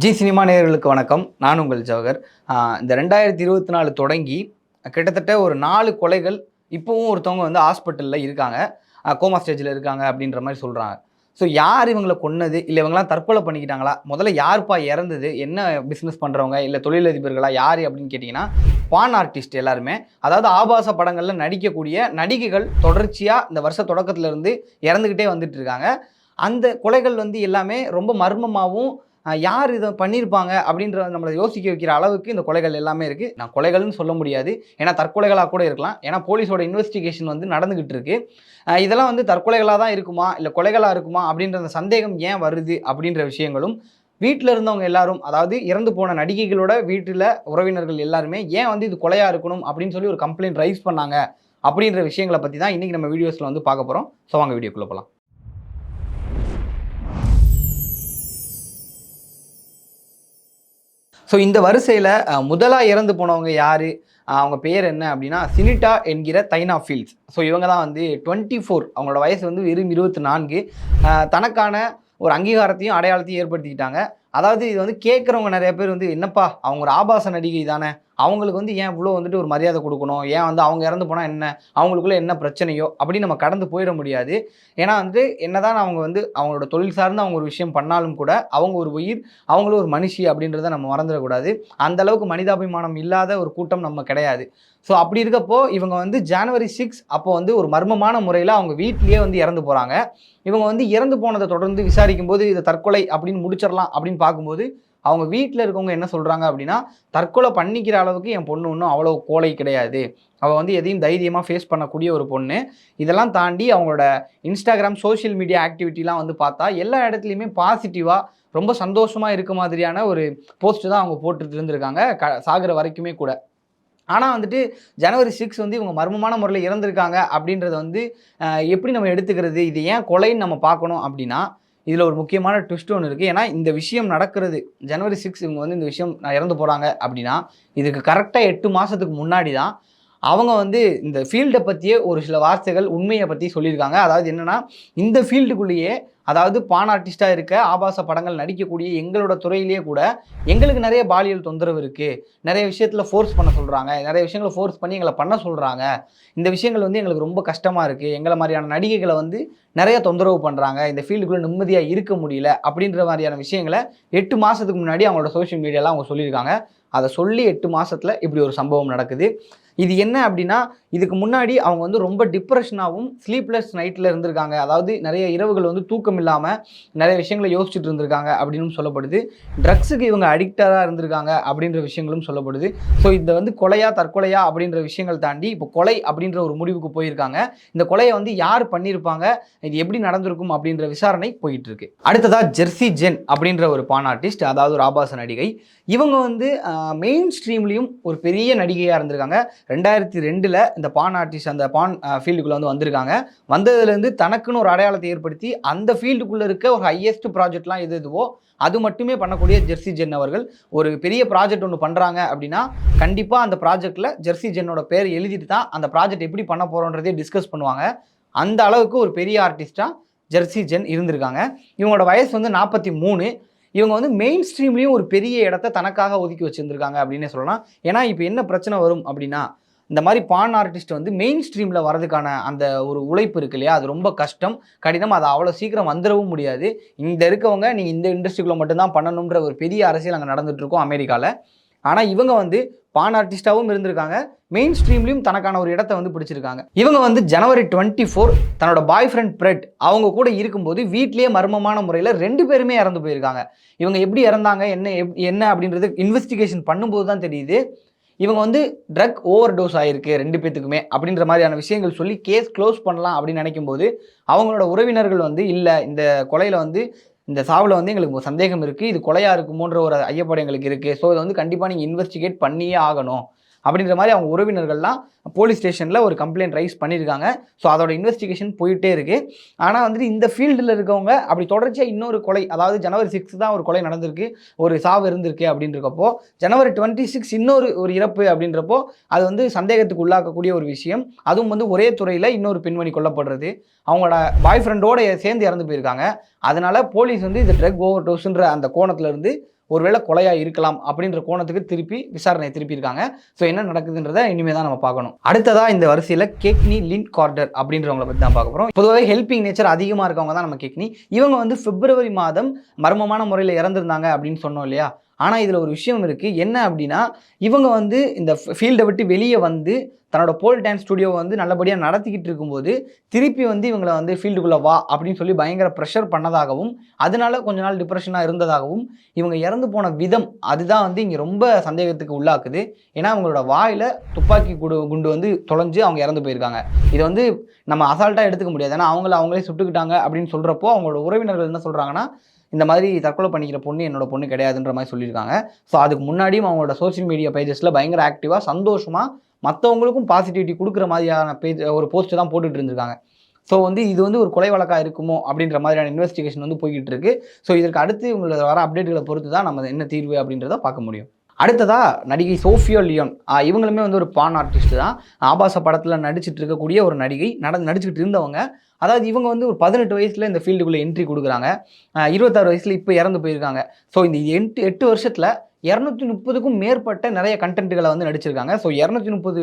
G cinema நேயர்களுக்கு வணக்கம். நான் உங்கள் ஜவஹர் இந்த ரெண்டாயிரத்தி இருபத்தி நாலு தொடங்கி கிட்டத்தட்ட ஒரு நாலு கொலைகள் இப்போவும் ஒருத்தவங்க வந்து ஹாஸ்பிட்டலில் இருக்காங்க. கோமா ஸ்டேஜில் இருக்காங்க அப்படின்ற மாதிரி சொல்கிறாங்க ஸோ யார் இவங்களை கொன்னது? இல்லை இவங்களாம் தற்கொலை பண்ணிக்கிட்டாங்களா? முதல்ல யாருப்பா இறந்தது? என்ன பிஸ்னஸ் பண்ணுறவங்க இல்லை தொழிலதிபர்களா யார் அப்படின்னு கேட்டிங்கன்னா பான் ஆர்டிஸ்ட் எல்லாருமே. அதாவது ஆபாச படங்களில் நடிக்கக்கூடிய நடிகைகள் தொடர்ச்சியாக இந்த வருஷ தொடக்கத்துலேருந்து இறந்துக்கிட்டே வந்துட்டு இருக்காங்க. அந்த கொலைகள் வந்து எல்லாமே ரொம்ப மர்மமாகவும் யார் இதை பண்ணியிருப்பாங்க அப்படின்ற நம்மளை யோசிக்க வைக்கிற அளவுக்கு இந்த கொலைகள் எல்லாமே இருக்குது நான் கொலைகள்னு சொல்ல முடியாது. ஏன்னா தற்கொலைகளாக கூட இருக்கலாம். ஏன்னா போலீஸோட இன்வெஸ்டிகேஷன் வந்து நடந்துக்கிட்டு இருக்கு. இதெல்லாம் வந்து தற்கொலைகளாக தான் இருக்குமா? இல்லை கொலைகளாக இருக்குமா? அப்படின்ற அந்த சந்தேகம் ஏன் வருது? அப்படின்ற விஷயங்களும் வீட்டில் இருந்தவங்க எல்லாரும் அதாவது இறந்து போன நடிகைகளோட வீட்டில் உறவினர்கள் எல்லாருமே ஏன் வந்து இது கொலையாக இருக்கணும் அப்படின்னு சொல்லி ஒரு கம்ப்ளைண்ட் ரைஸ் பண்ணாங்க அப்படின்ற விஷயங்களை பற்றி தான் இன்றைக்கி நம்ம வீடியோஸில் வந்து பார்க்க போகிறோம் ஸோ வாங்க வீடியோக்குள்ளே போகலாம் ஸோ இந்த வரிசையில் முதலாக இறந்து போனவங்க யார்? அவங்க பேர் என்ன அப்படின்னா சினிட்டா என்கிற தைனா ஃபீல்ட்ஸ். ஸோ இவங்க தான் வந்து டுவெண்ட்டி ஃபோர் அவங்களோட வயசு வந்து வெறும் இருபத்தி நான்கு. தனக்கான ஒரு அங்கீகாரத்தையும் அடையாளத்தையும் ஏற்படுத்திக்கிட்டாங்க. அதாவது இது வந்து கேட்குறவங்க நிறைய பேர் வந்து என்னப்பா அவங்க ஒரு ஆபாச நடிகை தானே அவங்களுக்கு வந்து ஏன் இவ்வளோ வந்துட்டு ஒரு மரியாதை கொடுக்கணும்? ஏன் வந்து அவங்க இறந்து போனால் என்ன? அவங்களுக்குள்ள என்ன பிரச்சனையோ? அப்படின்னு நம்ம கடந்து போயிட முடியாது. ஏன்னா வந்து என்னதான் அவங்க வந்து அவங்களோட தொழில் சார்ந்து அவங்க ஒரு விஷயம் பண்ணாலும் கூட அவங்க ஒரு உயிர் அவங்களும் ஒரு மனுஷி அப்படின்றத நம்ம மறந்துடக்கூடாது. அந்த அளவுக்கு மனிதாபிமானம் இல்லாத ஒரு கூட்டம் நம்ம கிடையாது. ஸோ அப்படி இருக்கப்போ இவங்க வந்து ஜனவரி சிக்ஸ் அப்போ வந்து ஒரு மர்மமான முறையில் அவங்க வீட்லேயே வந்து இறந்து போகிறாங்க இவங்க வந்து இறந்து போனதை தொடர்ந்து விசாரிக்கும் போது இதை தற்கொலை அப்படின்னு முடிச்சிடலாம் அப்படின்னு பார்க்கும்போது அவங்க வீட்டில் இருக்கவங்க என்ன சொல்கிறாங்க அப்படின்னா தற்கொலை பண்ணிக்கிற அளவுக்கு என் பொண்ணு ஒன்றும் அவ்வளோ கோலை கிடையாது. அவள் வந்து எதையும் தைரியமாக ஃபேஸ் பண்ணக்கூடிய ஒரு பொண்ணு. இதெல்லாம் தாண்டி அவங்களோட இன்ஸ்டாகிராம் சோஷியல் மீடியா ஆக்டிவிட்டிலாம் வந்து பார்த்தா எல்லா இடத்துலையுமே பாசிட்டிவாக ரொம்ப சந்தோஷமாக இருக்க மாதிரியான ஒரு போஸ்ட்டு தான் அவங்க போட்டுட்டு இருந்திருக்காங்க க சாகிற வரைக்குமே கூட. ஆனால் வந்துட்டு ஜனவரி சிக்ஸ் வந்து இவங்க மர்மமான முறையில் இறந்துருக்காங்க அப்படின்றத வந்து எப்படி நம்ம எடுத்துக்கிறது? இது ஏன் கொலைன்னு நம்ம பார்க்கணும் அப்படின்னா இதில் ஒரு முக்கியமான ட்விஸ்ட் ஒன்று இருக்குது ஏன்னா இந்த விஷயம் நடக்கிறது ஜனவரி சிக்ஸ் இவங்க வந்து இந்த விஷயம் நான் இறந்து போகிறாங்க அப்படின்னா இதுக்கு கரெக்டாக எட்டு மாதத்துக்கு முன்னாடி தான் அவங்க வந்து இந்த ஃபீல்டை பற்றியே ஒரு சில வார்த்தைகள் உண்மையை பற்றி சொல்லியிருக்காங்க. அதாவது என்னென்னா இந்த ஃபீல்டுக்குள்ளேயே அதாவது பான் ஆர்டிஸ்ட்டாக இருக்க ஆபாச படங்கள் நடிக்கக்கூடிய எங்களோட துறையிலேயே கூட எங்களுக்கு நிறைய பாலியல் தொந்தரவு இருக்குது நிறைய விஷயத்தில் ஃபோர்ஸ் பண்ண சொல்கிறாங்க நிறைய விஷயங்களை ஃபோர்ஸ் பண்ணி எங்களை பண்ண சொல்கிறாங்க இந்த விஷயங்கள் வந்து எங்களுக்கு ரொம்ப கஷ்டமாக இருக்குது எங்களை மாதிரியான நடிகைகளை வந்து நிறைய தொந்தரவு பண்ணுறாங்க இந்த ஃபீல்டுக்குள்ளே நிம்மதியாக இருக்க முடியல அப்படின்ற மாதிரியான விஷயங்களை எட்டு மாதத்துக்கு முன்னாடி அவங்களோட சோஷியல் மீடியாலாம் அவங்க சொல்லியிருக்காங்க. அதை சொல்லி எட்டு மாதத்தில் இப்படி ஒரு சம்பவம் நடக்குது. இது என்ன அப்படின்னா இதுக்கு முன்னாடி அவங்க வந்து ரொம்ப டிப்ரெஷனாகவும் ஸ்லீப்லெஸ் நைட்டில் இருந்திருக்காங்க. அதாவது நிறைய இரவுகள் வந்து தூக்கம் இல்லாமல் நிறைய விஷயங்களை யோசிச்சுட்டு இருந்திருக்காங்க அப்படின்னு சொல்லப்படுது. ட்ரக்ஸுக்கு இவங்க அடிக்டராக இருந்திருக்காங்க அப்படின்ற விஷயங்களும் சொல்லப்படுது. ஸோ இந்த வந்து கொலையா தற்கொலையா அப்படின்ற விஷயங்கள் தாண்டி இப்போ கொலை அப்படின்ற ஒரு முடிவுக்கு போயிருக்காங்க. இந்த கொலையை வந்து யார் பண்ணியிருப்பாங்க? இது எப்படி நடந்திருக்கும் அப்படின்ற விசாரணை போயிட்டு இருக்கு அடுத்ததா ஜெர்சி ஜென் அப்படின்ற ஒரு பான் ஆர்டிஸ்ட் அதாவது ஒரு ஆபாச நடிகை. இவங்க வந்து மெயின் ஸ்ட்ரீம்லேயும் ஒரு பெரிய நடிகையாக இருந்திருக்காங்க. ரெண்டாயிரத்தி ரெண்டில் இந்த பான் ஆர்டிஸ்ட் அந்த பான் ஃபீல்டுக்குள்ளே வந்து வந்திருக்காங்க. வந்ததுலேருந்து தனக்குன்னு ஒரு அடையாளத்தை ஏற்படுத்தி அந்த ஃபீல்டுக்குள்ளே இருக்க ஒரு ஹையஸ்ட் ப்ராஜெக்ட்லாம் எது எதுவோ அது மட்டுமே பண்ணக்கூடிய ஜெர்சி ஜென் அவர்கள். ஒரு பெரிய ப்ராஜெக்ட் ஒன்று பண்ணுறாங்க அப்படின்னா கண்டிப்பாக அந்த ப்ராஜெக்ட்டில் ஜெர்சி ஜென்னோட பேர் எழுதிட்டு தான் அந்த ப்ராஜெக்ட் எப்படி பண்ண போகிறோன்றதே டிஸ்கஸ் பண்ணுவாங்க. அந்த அளவுக்கு ஒரு பெரிய ஆர்டிஸ்ட்டாக ஜெர்சி ஜென் இருந்திருக்காங்க. இவங்களோட வயசு வந்து நாற்பத்தி மூணு. இவங்க வந்து மெயின் ஸ்ட்ரீம்லேயும் ஒரு பெரிய இடத்த தனக்காக ஒதுக்கி வச்சுருந்துருக்காங்க அப்படின்னே சொல்லலாம். ஏன்னா இப்போ என்ன பிரச்சனை வரும் அப்படின்னா இந்த மாதிரி பான் ஆர்டிஸ்ட் வந்து மெயின் ஸ்ட்ரீமில் வரதுக்கான அந்த ஒரு உழைப்பு இருக்கு இல்லையா? அது ரொம்ப கஷ்டம். கடினம் அது அவ்வளோ சீக்கிரம் வந்துடவும் முடியாது. இந்த இருக்கவங்க நீங்கள் இந்த இண்டஸ்ட்ரிக்குள்ளே மட்டும்தான் பண்ணணுன்ற ஒரு பெரிய அரசியல் அங்கே நடந்துகிட்ருக்கோம் அமெரிக்காவில் ஆனால் இவங்க வந்து பான் ஆர்டிஸ்டாகவும் இருந்திருக்காங்க. மெயின் ஸ்ட்ரீம்லையும் தனக்கான ஒரு இடத்த வந்து பிடிச்சிருக்காங்க. இவங்க வந்து ஜனவரி டுவெண்ட்டி ஃபோர் தன்னோட பாய் ஃப்ரெண்ட் பிரெட் அவங்க கூட இருக்கும்போது வீட்லேயே மர்மமான முறையில் ரெண்டு பேருமே இறந்து போயிருக்காங்க. இவங்க எப்படி இறந்தாங்க? என்ன எப்- என்ன அப்படின்றது இன்வெஸ்டிகேஷன் பண்ணும்போது தான் தெரியுது. இவங்க வந்து ட்ரக் ஓவர் டோஸ் ஆயிருக்கு ரெண்டு பேத்துக்குமே அப்படின்ற மாதிரியான விஷயங்கள் சொல்லி கேஸ் க்ளோஸ் பண்ணலாம் அப்படின்னு நினைக்கும் போது அவங்களோட உறவினர்கள் வந்து இல்லை இந்த கொலையில் வந்து இந்த சாவில் வந்து எங்களுக்கு சந்தேகம் இருக்குது இது கொலையாக இருக்குமோன்ற ஒரு ஐயப்பாடு எங்களுக்கு இருக்குது ஸோ இதை வந்து கண்டிப்பாக நீங்கள் இன்வெஸ்டிகேட் பண்ணியே ஆகணும். அப்படின்ற மாதிரி அவங்க உறவினர்கள்லாம் போலீஸ் ஸ்டேஷனில் ஒரு கம்ப்ளைண்ட் ரைஸ் பண்ணியிருக்காங்க. ஸோ அதோட இன்வெஸ்டிகேஷன் போயிட்டே இருக்குது ஆனால் வந்துட்டு இந்த ஃபீல்டில் இருக்கவங்க அப்படி தொடர்ச்சியாக இன்னொரு கொலை அதாவது ஜனவரி சிக்ஸ் தான் ஒரு கொலை நடந்திருக்கு ஒரு சாவு இருந்திருக்கு அப்படின்றப்போ ஜனவரி டுவெண்ட்டி சிக்ஸ் இன்னொரு ஒரு இறப்பு அப்படின்றப்போ அது வந்து சந்தேகத்துக்கு உள்ளாக்கக்கூடிய ஒரு விஷயம். அதுவும் வந்து ஒரே துறையில் இன்னொரு பெண்மணி கொல்லப்படுறது. அவங்களோட பாய் ஃப்ரெண்டோட சேர்ந்து இறந்து போயிருக்காங்க. அதனால போலீஸ் வந்து இந்த ட்ரக் ஓவர் டோஸ்ன்ற அந்த கோணத்துலேருந்து ஒருவேளை கொலையாக இருக்கலாம் அப்படின்ற கோணத்துக்கு திருப்பி விசாரணை திருப்பியிருக்காங்க. ஸோ என்ன நடக்குதுன்றதை இனிமேல் தான் நம்ம பார்க்கணும். அடுத்ததாக இந்த வரிசையில் கேக்னி லின் கார்டர் அப்படின்றவங்கள பற்றி தான் பார்க்க போகிறோம் பொதுவாக ஹெல்பிங் நேச்சர் அதிகமாக இருக்கவங்க தான் நம்ம கேக்னி இவங்க வந்து பிப்ரவரி மாதம் மர்மமான முறையில் இறந்துருந்தாங்க அப்படின்னு சொன்னோம் இல்லையா? ஆனால் இதில் ஒரு விஷயம் இருக்குது என்ன அப்படின்னா இவங்க வந்து இந்த ஃபீல்டை விட்டு வெளியே வந்து தன்னோட போல் டான்ஸ் ஸ்டுடியோவை வந்து நல்லபடியாக நடத்திக்கிட்டு இருக்கும்போது திருப்பி வந்து இவங்களை வந்து ஃபீல்டுக்குள்ளே வா அப்படின்னு சொல்லி பயங்கர ப்ரெஷர் பண்ணதாகவும் அதனால கொஞ்ச நாள் டிப்ரெஷனாக இருந்ததாகவும் இவங்க இறந்து போன விதம் அதுதான் வந்து இங்கே ரொம்ப சந்தேகத்துக்கு உள்ளாக்குது. ஏன்னா அவங்களோட வாயில் துப்பாக்கி குடு குண்டு வந்து தொலைஞ்சு அவங்க இறந்து போயிருக்காங்க. இதை வந்து நம்ம அசால்ட்டாக எடுத்துக்க முடியாது. ஏன்னா அவங்கள அவங்களே சுட்டுக்கிட்டாங்க அப்படின்னு சொல்கிறப்போ அவங்களோட உறவினர்கள் என்ன சொல்கிறாங்கன்னா இந்த மாதிரி தற்கொலை பண்ணிக்கிற பொண்ணு என்னோட பொண்ணு கிடையாதுன்ற மாதிரி சொல்லியிருக்காங்க. ஸோ அதுக்கு முன்னாடியும் அவங்களோட சோஷியல் மீடியா பேஜஸில் பயங்கர ஆக்டிவாக சந்தோஷமாக மற்றவங்களுக்கும் பாசிட்டிவிட்டி கொடுக்குற மாதிரியான பேஜ் ஒரு போஸ்ட்டு தான் போட்டுட்டு இருந்திருக்காங்க. ஸோ வந்து இது வந்து ஒரு கொலை வழக்காக இருக்குமோ அப்படின்ற மாதிரியான இன்வெஸ்டிகேஷன் வந்து போய்கிட்டு இருக்கு. ஸோ இதற்கு அடுத்து இவங்களோட வர அப்டேட்டுகளை பொறுத்து தான் நம்ம என்ன தீர்வு அப்படின்றத பார்க்க முடியும். அடுத்ததாக நடிகை சோஃபியோ லியோன். இவங்களுமே வந்து ஒரு பான் ஆர்டிஸ்ட் தான். ஆபாச படத்தில் நடிச்சிட்டு இருக்கக்கூடிய ஒரு நடிகை நட நடிச்சுட்டு இருந்தவங்க. அதாவது இவங்க வந்து ஒரு பதினெட்டு வயசில் இந்த ஃபீல்டுக்குள்ளே என்ட்ரி கொடுக்குறாங்க. இருபத்தாறு வயசில் இப்போ இறந்து போயிருக்காங்க. ஸோ இந்த எட்டு எட்டு வருஷத்தில் இரநூத்தி முப்பதுக்கும் மேற்பட்ட நிறைய கண்டென்ட்டுகளை வந்து நடிச்சிருக்காங்க. ஸோ இரநூத்தி முப்பது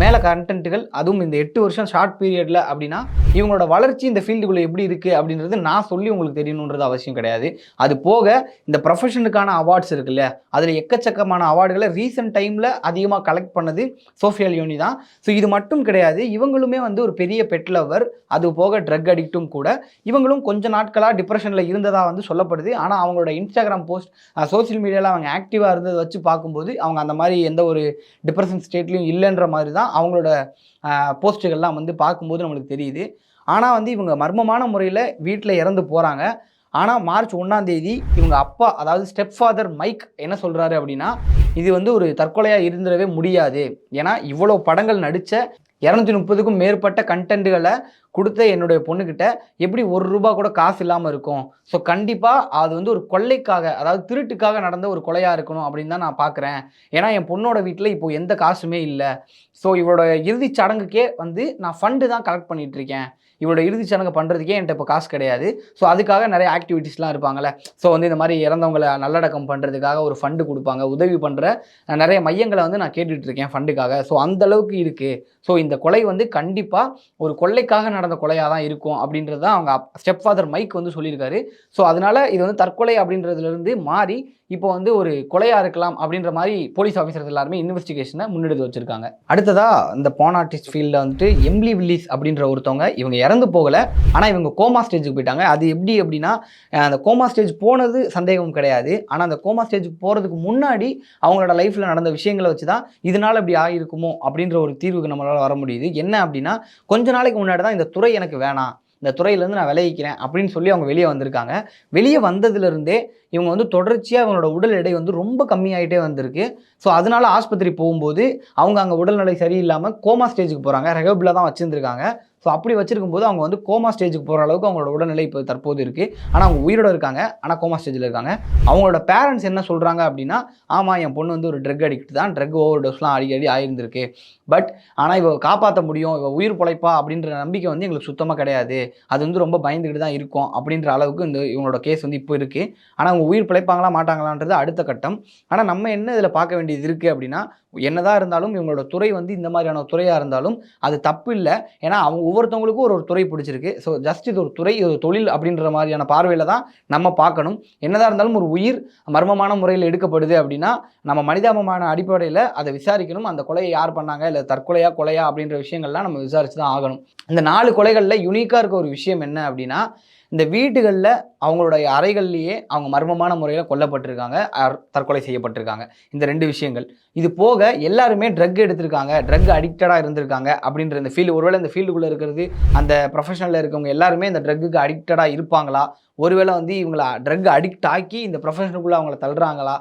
மேலே கண்டென்ட்டுகள் அதுவும் இந்த எட்டு வருஷம் ஷார்ட் பீரியடில் அப்படின்னா இவங்களோட வளர்ச்சி இந்த ஃபீல்டுக்குள்ளே எப்படி இருக்குது அப்படின்றது நான் சொல்லி உங்களுக்கு தெரியணுன்றது அவசியம் கிடையாது. அது போக இந்த ப்ரொஃபஷனுக்கான அவார்ட்ஸ் இருக்குல்ல அதில் எக்கச்சக்கமான அவார்டுகளை ரீசெண்ட் டைமில் அதிகமாக கலெக்ட் பண்ணது சோஃபியா லியோனி தான். ஸோ இது மட்டும் கிடையாது இவங்களுமே வந்து ஒரு பெரிய பெட் லவர் அது போக ட்ரக் அடிக்ட்டும் கூட. இவங்களும் கொஞ்ச நாட்களாக டிப்ரெஷனில் இருந்ததாக வந்து சொல்லப்படுது. ஆனால் அவங்களோட இன்ஸ்டாகிராம் போஸ்ட் சோஷியல் மீடியாவில் அவங்க ஆக்டிவ் ஆக்டிவாக இருந்ததை வச்சு பார்க்கும்போது அவங்க அந்த மாதிரி எந்த ஒரு டிப்ரெஷன் ஸ்டேட்லையும் இல்லைன்ற மாதிரி தான் அவங்களோட போஸ்ட்டுகள்லாம் வந்து பார்க்கும்போது நம்மளுக்கு தெரியுது. ஆனால் வந்து இவங்க மர்மமான முறையில் வீட்டில் இறந்து போகிறாங்க ஆனால் மார்ச் ஒன்றாம் தேதி இவங்க அப்பா அதாவது ஸ்டெப் ஃபாதர் மைக் என்ன சொல்கிறாரு அப்படின்னா இது வந்து ஒரு தற்கொலையாக இருந்துடவே முடியாது. ஏன்னா இவ்வளோ படங்கள் நடித்த இரநூத்தி முப்பதுக்கும் மேற்பட்ட கண்டென்ட்டுகளை கொடுத்த என்னுடைய பொண்ணுக்கிட்ட எப்படி ஒரு ரூபா கூட காசு இல்லாமல் இருக்கும்? ஸோ கண்டிப்பாக அது வந்து ஒரு கொள்ளைக்காக அதாவது திருட்டுக்காக நடந்த ஒரு கொலையாக இருக்கணும் அப்படின்னு தான் நான் பார்க்குறேன் ஏன்னா என் பொண்ணோட வீட்டில் இப்போ எந்த காசுமே இல்லை. ஸோ இவரோட இறுதிச் சடங்குக்கே வந்து நான் ஃபண்டு தான் கலெக்ட் பண்ணிகிட்டு இருக்கேன். இவரோட இறுதிச் சடங்கு பண்ணுறதுக்கே என்கிட்ட இப்போ காசு கிடையாது. ஸோ அதுக்காக நிறைய ஆக்டிவிட்டீஸ்லாம் இருப்பாங்களே ஸோ வந்து இந்த மாதிரி இறந்தவங்களை நல்லடக்கம் பண்ணுறதுக்காக ஒரு ஃபண்டு கொடுப்பாங்க. உதவி பண்ணுற நிறைய மையங்களை வந்து நான் கேட்டுட்ருக்கேன் ஃபண்டுக்காக ஸோ அந்தளவுக்கு இருக்குது ஸோ இந்த கொலை வந்து கண்டிப்பாக ஒரு கொள்ளைக்காக நடந்த கொலையாக தான் இருக்கும் அப்படின்றது தான் அவங்க ஸ்டெப் ஃபாதர் மைக் வந்து சொல்லியிருக்காரு. ஸோ அதனால இது வந்து தற்கொலை அப்படின்றதுலேருந்து மாறி இப்போ வந்து ஒரு கொலையா இருக்கலாம் அப்படின்ற மாதிரி போலீஸ் ஆஃபீஸர்ஸ் எல்லாருமே இன்வெஸ்டிகேஷனை முன்னெடுத்து வச்சிருக்காங்க. அடுத்ததா இந்த பான் ஆர்டிஸ்ட் ஃபீல்டில் வந்துட்டு எம்லி வில்லிஸ் அப்படின்ற ஒருத்தவங்க இவங்க இறந்து போகலை. ஆனால் இவங்க கோமா ஸ்டேஜுக்கு போயிட்டாங்க. அது எப்படி அப்படின்னா அந்த கோமா ஸ்டேஜ் போனது சந்தேகம் கிடையாது. ஆனால் அந்த கோமா ஸ்டேஜுக்கு போகிறதுக்கு முன்னாடி அவங்களோட லைஃப்பில் நடந்த விஷயங்களை வச்சு தான் இதனால் இப்படி ஆகிருக்குமோ அப்படின்ற ஒரு தீர்வுக்கு நம்மளால் வர முடியுது. என்ன அப்படின்னா கொஞ்ச நாளைக்கு முன்னாடி தான் இந்த துறை எனக்கு வேணாம். இந்த துறையிலேருந்து நான் விளைவிக்கிறேன் அப்படின்னு சொல்லி அவங்க வெளியே வந்திருக்காங்க. வெளியே வந்ததுலேருந்தே இவங்க வந்து தொடர்ச்சியாக அவங்களோட உடல் எடை வந்து ரொம்ப கம்மியாயிட்டே வந்திருக்கு. ஸோ அதனால ஆஸ்பத்திரி போகும்போது அவங்க அங்கே உடல்நிலை சரியில்லாமல் கோமா ஸ்டேஜுக்கு போகிறாங்க ரெகபிளாக தான் வச்சுருந்துருக்காங்க. ஸோ அப்படி வச்சிருக்கும்போது அவங்க வந்து கோமா ஸ்டேஜுக்கு போகிற அளவுக்கு அவங்களோட உடல்நிலை இப்போ தற்போது இருக்குது ஆனால் அவங்க உயிரோட இருக்காங்க. ஆனால் கோமா ஸ்டேஜில் இருக்காங்க. அவங்களோட பேரண்ட்ஸ் என்ன சொல்கிறாங்க அப்படின்னா ஆமாம் என் பொண்ணு வந்து ஒரு ட்ரக் அடிக்ட் தான். ட்ரக் ஓவர் டோஸ்லாம் அடிக்கடி ஆயிருந்திருக்கு. பட் ஆனால் இவ காப்பாற்ற முடியும். இவ உயிர் பொழைப்பா அப்படின்ற நம்பிக்கை வந்து எங்களுக்கு சுத்தமாக கிடையாது. அது வந்து ரொம்ப பயந்துக்கிட்டு தான் இருக்கும் அப்படின்ற அளவுக்கு இந்த இவங்களோட கேஸ் வந்து இப்போ இருக்குது ஆனால் அவங்க உயிர் பிழைப்பாங்களா மாட்டாங்களான்றது அடுத்த கட்டம். ஆனால் நம்ம என்ன இதில் பார்க்க வேண்டியது இருக்குது அப்படின்னா என்னதான் இருந்தாலும் இவங்களோட துறை வந்து இந்த மாதிரியான துறையாக இருந்தாலும் அது தப்பு இல்லை. ஏன்னா அவங்க ஒவ்வொருத்தவங்களுக்கும் ஒரு ஒரு துறை பிடிச்சிருக்கு. ஸோ ஜஸ்ட் இது ஒரு துறை ஒரு தொழில் அப்படின்ற மாதிரியான பார்வையில் தான் நம்ம பார்க்கணும். என்னதான் இருந்தாலும் ஒரு உயிர் மர்மமான முறையில் எடுக்கப்படுது அப்படின்னா நம்ம மனிதாபமான அடிப்படையில் அதை விசாரிக்கணும். அந்த கொலையை யார் பண்ணாங்க? இல்லை தற்கொலையா கொலையா அப்படின்ற விஷயங்கள்லாம் நம்ம விசாரிச்சு தான் ஆகணும். இந்த நாலு கொலைகளில் யுனிக்காக இருக்க ஒரு விஷயம் என்ன அப்படின்னா இந்த வீடுகளில் அவங்களுடைய அறைகள்லேயே அவங்க மர்மமான முறையில் கொல்லப்பட்டிருக்காங்க தற்கொலை செய்யப்பட்டிருக்காங்க. இந்த ரெண்டு விஷயங்கள். இது போக எல்லாருமே ட்ரக் எடுத்திருக்காங்க ட்ரக் அடிக்டடாக இருந்திருக்காங்க அப்படின்ற இந்த ஃபீல்டு ஒருவேளை இந்த ஃபீல்டுக்குள்ளே இருக்கிறது அந்த ப்ரொஃபஷனலில் இருக்கவங்க எல்லாருமே இந்த ட்ரக்குக்கு அடிக்டடாக இருப்பாங்களா? ஒருவேளை வந்து இவங்களை ட்ரக் அடிக்ட் ஆக்கி இந்த ப்ரொஃபஷனுக்குள்ளே அவங்கள தள்ளுறாங்களா?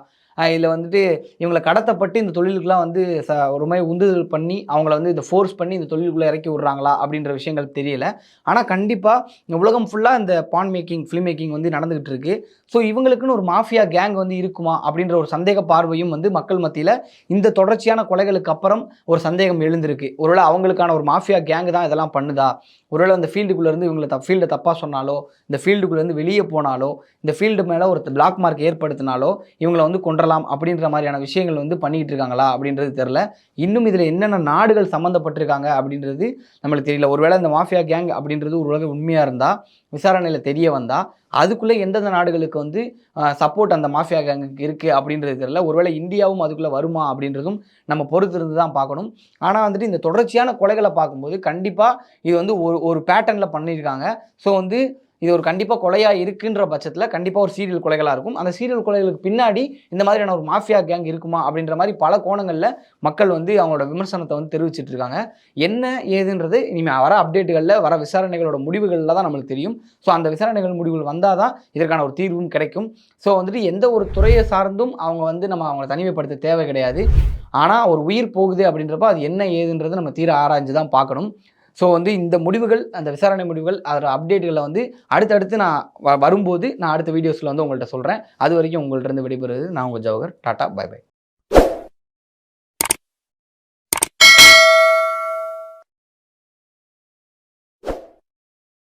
இதில் வந்துட்டு இவங்களை கடத்தப்பட்டு இந்த தொழிலுக்குலாம் வந்து ச ஒரு மாதிரி உந்துதல் பண்ணி அவங்கள வந்து இந்த ஃபோர்ஸ் பண்ணி இந்த தொழிலுக்குள்ளே இறக்கி விட்றாங்களா அப்படின்ற விஷயங்கள் தெரியல. ஆனால் கண்டிப்பாக உலகம் ஃபுல்லாக இந்த பான் மேக்கிங் ஃபிலிம் மேக்கிங் வந்து நடந்துகிட்டு இருக்குது ஸோ இவங்களுக்குன்னு ஒரு மாஃபியா கேங் வந்து இருக்குமா அப்படின்ற ஒரு சந்தேக பார்வையும் வந்து மக்கள் மத்தியில் இந்த தொடர்ச்சியான கொலைகளுக்கு அப்புறம் ஒரு சந்தேகம் எழுந்திருக்கு. ஒருவேளை அவங்களுக்கான ஒரு மாஃபியா கேங் தான் இதெல்லாம் பண்ணுதா? ஒருவேளை அந்த ஃபீல்டுக்குள்ளே இருந்து இவங்களை த ஃபீல்டை தப்பாக சொன்னாலோ இந்த ஃபீல்டுக்குள்ளேருந்து வெளியே போனாலோ இந்த ஃபீல்டு மேலே ஒரு பிளாக் மார்க் ஏற்படுத்தினாலோ இவங்களை வந்து கொன்றலாம் அப்படின்ற மாதிரியான விஷயங்கள் வந்து பண்ணிக்கிட்டு இருக்காங்களா அப்படின்றது தெரில இன்னும் இதில் என்னென்ன நாடுகள் சம்மந்தப்பட்டிருக்காங்க அப்படின்றது நம்மளுக்கு தெரியல. ஒருவேளை இந்த மாஃபியா கேங் அப்படின்றது ஒரு உலக உண்மையாக இருந்தால் விசாரணையில் தெரிய வந்தால் அதுக்குள்ளே எந்தெந்த நாடுகளுக்கு வந்து சப்போர்ட் அந்த மாஃபியா கேங்குக்கு இருக்குது அப்படின்றது தெரியல. ஒருவேளை இந்தியாவும் அதுக்குள்ளே வருமா அப்படின்றதும் நம்ம பொறுத்து இருந்து தான் பார்க்கணும். ஆனால் வந்துட்டு இந்த தொடர்ச்சியான கொலைகளை பார்க்கும்போது கண்டிப்பாக இது வந்து ஒரு ஒரு பேட்டர்னில் பண்ணியிருக்காங்க. ஸோ வந்து இது ஒரு கண்டிப்பாக கொலையாக இருக்குன்ற பட்சத்தில் கண்டிப்பாக ஒரு சீரியல் கொலைகளாக இருக்கும். அந்த சீரியல் கொலைகளுக்கு பின்னாடி இந்த மாதிரியான ஒரு மாஃபியா கேங் இருக்குமா அப்படின்ற மாதிரி பல கோணங்களில் மக்கள் வந்து அவங்களோட விமர்சனத்தை வந்து தெரிவிச்சிட்டு இருக்காங்க. என்ன ஏதுன்றது இனிமேல் வர அப்டேட்டுகளில் வர விசாரணைகளோட முடிவுகளில் தான் நம்மளுக்கு தெரியும். ஸோ அந்த விசாரணைகள் முடிவுகள் வந்தால் தான் இதற்கான ஒரு தீர்வும் கிடைக்கும். ஸோ வந்துட்டு எந்த ஒரு துறையை சார்ந்தும் அவங்க வந்து நம்ம அவங்கள தனிமைப்படுத்த தேவை கிடையாது. ஆனால் ஒரு உயிர் போகுது அப்படின்றப்ப அது என்ன ஏதுன்றது நம்ம தீர ஆராய்ஞ்சு தான் பார்க்கணும். ஸோ வந்து இந்த முடிவுகள் அந்த விசாரணை முடிவுகள் அதோட அப்டேட்டுகளை வந்து அடுத்தடுத்து நான் வ- வரும்போது நான் அடுத்த வீடியோஸில் வந்து உங்கள்கிட்ட சொல்கிறேன் அது வரைக்கும் உங்கள்கிட்ட இருந்து விடைபெறுவது நான் உங்கள் ஜவஹர். Tata bye by